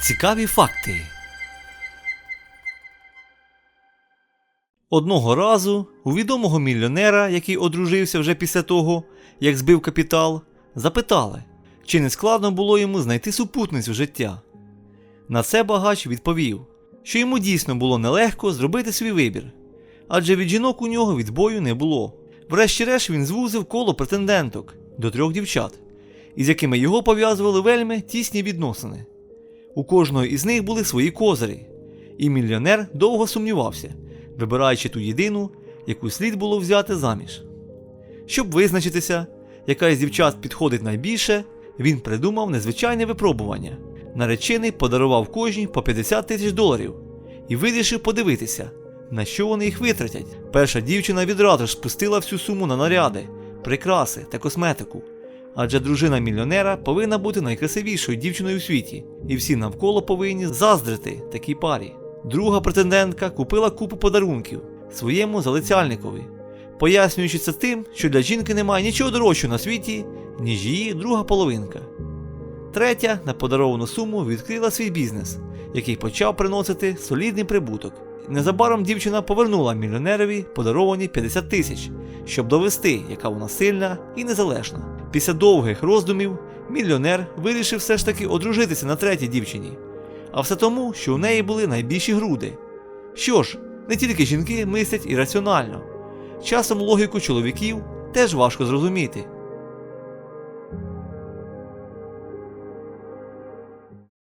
Цікаві факти. Одного разу у відомого мільйонера, який одружився вже після того, як збив капітал, запитали, чи не складно було йому знайти супутницю життя. На це багач відповів, що йому дійсно було нелегко зробити свій вибір, адже від жінок у нього відбою не було. Врешті-решт він звузив коло претенденток до трьох дівчат, із якими його пов'язували вельми тісні відносини. У кожного із них були свої козирі, і мільйонер довго сумнівався, вибираючи ту єдину, яку слід було взяти заміж. Щоб визначитися, яка із дівчат підходить найбільше, він придумав незвичайне випробування. Наречений подарував кожній по 50 тисяч доларів і вирішив подивитися, на що вони їх витратять. Перша дівчина відразу ж спустила всю суму на наряди, прикраси та косметику. Адже дружина мільйонера повинна бути найкрасивішою дівчиною у світі, і всі навколо повинні заздрити такій парі. Друга претендентка купила купу подарунків своєму залицяльникові, пояснюючи це тим, що для жінки немає нічого дорожчого на світі, ніж її друга половинка. Третя на подаровану суму відкрила свій бізнес, який почав приносити солідний прибуток. Незабаром дівчина повернула мільйонерові подаровані 50 тисяч, щоб довести, яка вона сильна і незалежна. Після довгих роздумів мільйонер вирішив все ж таки одружитися на третій дівчині. А все тому, що у неї були найбільші груди. Що ж, не тільки жінки мислять ірраціонально. Часом логіку чоловіків теж важко зрозуміти.